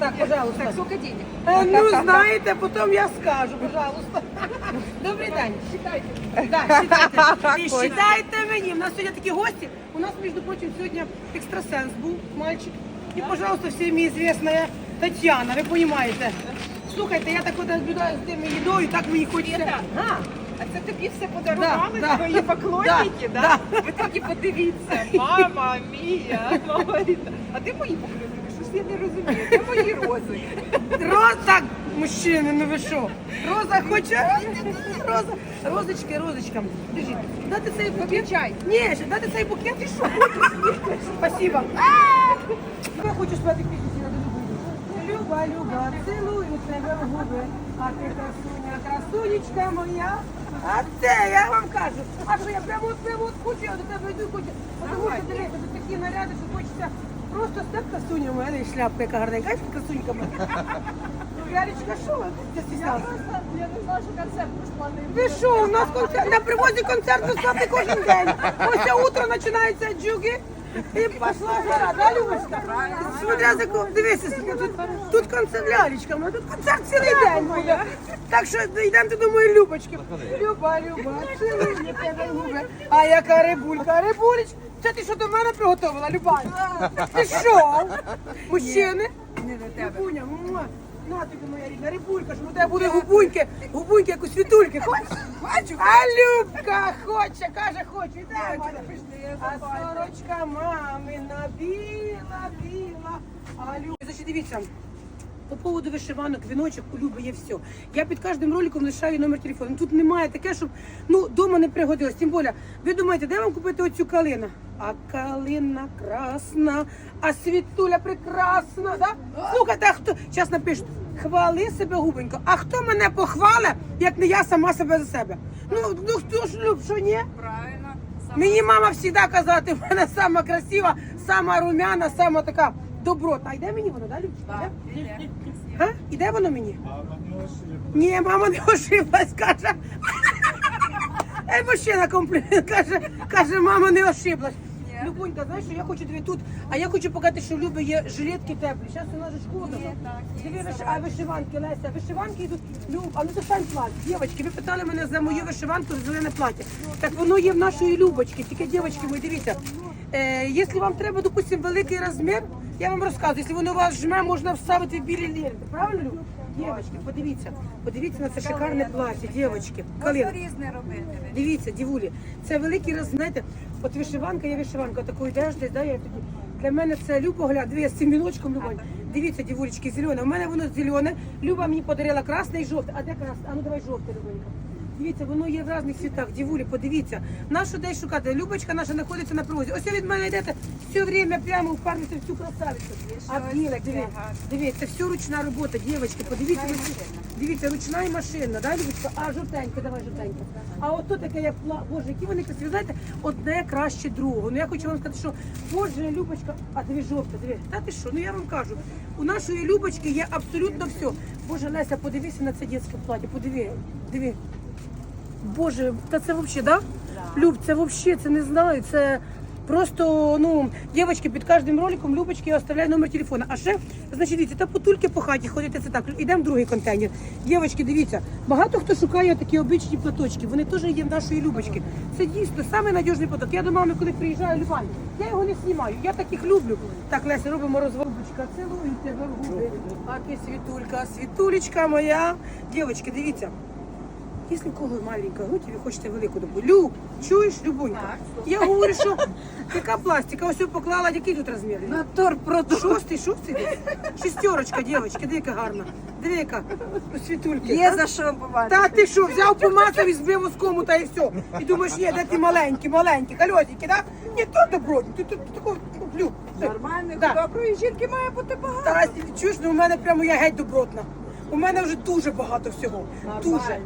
Так, пожалуйста. Так, сколько денег? Е, Ну, знаєте, потім я скажу, пожалуйста. Добрий день. Считайте. Да, считайте. І считайте мені. У нас сьогодні такі гості. У нас, між прочим, сьогодні екстрасенс був, мальчик. І, пожалуйста, всім известная Тетяна, ви розумієте. Слухайте, я так от наблюдаю з тими їдою, так мені хочеться. А, А це тобі все подарували Да, да. твої поклонники, Да, да? Ви тільки подивіться, мама мія. А де мої поклонники? Щось я не розумію. Де мої рози? Роза, мужчини, ну ви що? Роза хоче? Роза. Розочки, розочкам. Держіть. Дати цей букет? Виключай. Ні, ще дати цей букет і що? Спасибо. Я хочу спати пісню на дуже Люба, Люба, цілую тебе в губи, а ти красуня, красунечка моя. А це я вам кажу. А що я прямо от прямо от хочу, я до тебе йду хочу. Тому що дивіться, тут такі наряди, що хочеться просто степ красуня у і шляпка яка гарненька, красунька моя. Ну, Лялечка, що ви? Ти стіснялася? Я не знала, що концерт планий. Ви що, у нас концерт, на привозі концерт безплатний кожен день. Ось це утро починається джуги. І пішла жара, да, Любочка? Смотря за кого, дивися, скільки тут, тут концерт, лялечка, моя, тут концерт цілий день буде. Так що йдемо до моєї Любочки. Люба, Люба, цілую тебе губи. А яка рибулька, рибулечка. Це ти що до мене приготувала, Люба? Ти що? Мужчини? Не до тебе. Муа. На тобі моя рідна рибулька, що у тебе буде губуньки, губуньки, як у світульки. Хочеш? Хочу. А Любка хоче, каже, хочу. Іде, Валя. А сорочка мамина біла, біла. А Любка, значить, дивіться. По поводу вишиванок, віночок, у Люби є все. Я під кожним роликом лишаю номер телефону. Тут немає таке, щоб ну дома не пригодилось. Тим більше, ви думаєте, де вам купити оцю калину? А калина красна, а світуля прекрасна. Да? Слухайте, а хто зараз напишуть, хвали себе губенько. А хто мене похвалить, як не я сама себе за себе? Ну, ну хто ж люб, що ні? Правильно. Мені мама завжди казала, ти в мене сама красива, сама румяна, сама така доброта. А йде мені воно, да, Любчика? Йде? А? Іде воно мені? Ні, мама не ошиблась, каже. Ей, мужчина комплімент, каже, каже, мама не ошиблась. Любонька, знаєш, що я хочу тобі тут, а я хочу показати, що в Люби є жилетки теплі. Зараз у нас же шкода. Виш... а вишиванки, Леся, вишиванки йдуть. Люб, а ну достань плаття. Дівочки, ви питали мене за мою вишиванку за зелене плаття. Так воно є в нашої Любочки. Тільки, дівочки, мої, дивіться. Е, якщо вам треба, допустимо, великий розмір, я вам розказую, якщо воно у вас жме, можна вставити в білі лірки. Правильно, Люб? Дівчатки, подивіться, подивіться на це шикарне плаття. Калина. Можна різне робити. Дивіться, дівулі, це великий роз, знаєте, от вишиванка є вишиванка, такої йдеш десь, да, я тоді. Для мене це Люба, гля, дві з цим віночком, Люба. Дивіться, дівулечки, зелене. У мене воно зелене. Люба мені подарила красне і жовте. А де красне? А ну давай жовте, Любонька. Дивіться, воно є в різних світах, дівулі, подивіться. Нашу десь шукати. Любочка наша знаходиться на провозі. Ось від мене йдете все время прямо впарнете в цю красавицю. А біле, дивіться, дивіться, це все ручна робота, дівчатки, подивіться. Дивіться, ручна і машинна, да, Любочка? А жовтенька, давай жовтенька. А ото таке, як пла... Боже, які вони красиві. Знаєте, одне краще другого. Ну я хочу вам сказати, що Боже, Любочка, а диви жовта, диви. Та ти що? Ну я вам кажу, у нашої Любочки є абсолютно все. Боже, Леся, подивися на це дитяче плаття, подиви, диви. Боже, та це взагалі, да? Люб, це взагалі, це не знаю, це просто, ну, дівчатки, під кожним роликом Любочки я оставляю номер телефона. А ще, значить, дивіться, та потульки по хаті ходите, це так. Ідемо в другий контейнер. Дівчатки, дивіться, багато хто шукає такі обичні платочки, вони теж є в нашої Любочки. Це дійсно самий надіжний платок. Я до мами, коли приїжджаю, Любань, я його не знімаю, я таких люблю. Так, Леся, робимо розворубочка, цілую тебе в губи. А ти світулька, світулечка моя. Дівчатки, дивіться. Якщо в кого маленька грудь, і ви хочете велику добу. Люб, чуєш, Любонька? Я говорю, що яка пластика, ось поклала, який тут розмір? На торт продукт. Шостий, шостий десь? Шестерочка, дівчатки, диви, яка гарна. Диви, яка у світульки. Є за що побачити. Та ти що, взяв помацав і збив оскому та і все. І думаєш, ні, де ти маленький, маленький, кольосики, да? Ні, то добротні, ти тут такого, ну, Люб. Да. доброї жінки має бути багато. Та чуєш, ну у мене прямо я геть добротна. У мене вже дуже багато всього. Дуже.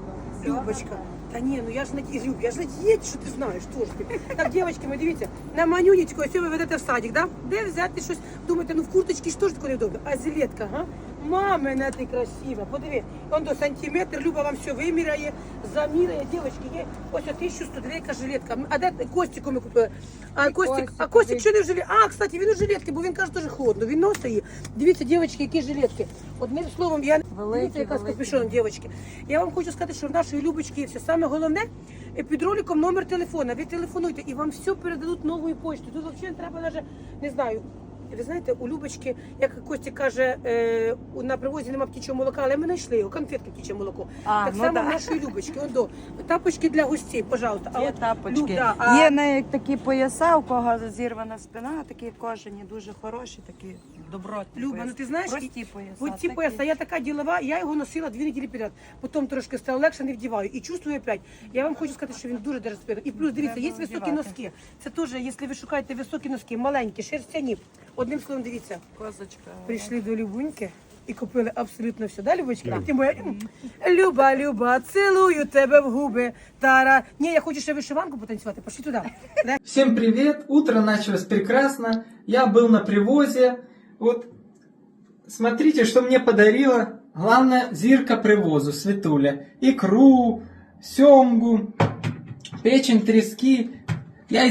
Любочка. Та ні, ну я ж не Люб, я ж не що ти знаєш, теж ти. Так, дівчатки, ми дивіться, на манюнечку, ось ви ведете в садик, да? Де взяти щось? Думаєте, ну в курточці ж теж таке удобно. А жилетка, га? Мамина ти красива. Подиви, он до сантиметр, Люба вам все виміряє, заміряє. Дівчатки, є ось 1102 жилетка. А де Костіку ми купили? А Костік, а Костік що не в жилетці? А, кстати, він у жилетки, бо він каже, дуже холодно. Він носить її. Дивіться, дівчатки, які жилетки. Одним словом, я дивіться, яка з капюшоном, дівчатки. Я вам хочу сказати, що в нашої Любочки є все. Саме головне, під роликом номер телефона. Ви телефонуйте і вам все передадуть новою поштою. Тут взагалі не треба навіть, не знаю. Ви знаєте, у Любочки, як Костя каже, е, на привозі нема птічого молока, але ми знайшли його, конфетки птіче молоко. А, так ну само да. в нашої Любочки. Он до тапочки для гостей, пожалуйста. А Є от тапочки. Люб, да, а- Є навіть такі пояса, у кого зірвана спина, такі кожані, дуже хороші, такі добротні. Люба, пояси. ну ти знаєш, прості пояса. От ці такі. пояса, я така ділова, я його носила дві неділі підряд. Потім трошки стало легше, не вдіваю. І чувствую опять. Я вам хочу сказати, що він дуже держить спину. І плюс, дивіться, є Треба високі вдівати. носки. Це теж, якщо ви шукаєте високі носки, маленькі, шерстяні. Одним словом, дивіться, Козочка. прийшли до Любуньки і купили абсолютно все. Да, Любочка? Ти моя м, Люба, Люба, цілую тебе в губи. Тара. Ні, я хочу ще вишиванку потанцювати. Пошли туди. Да? Всем привет! Утро началось прекрасно. Я был на привозе. Вот смотрите, что мне подарила главная зирка привозу Светуля. Икру, семгу, печень трески. Я из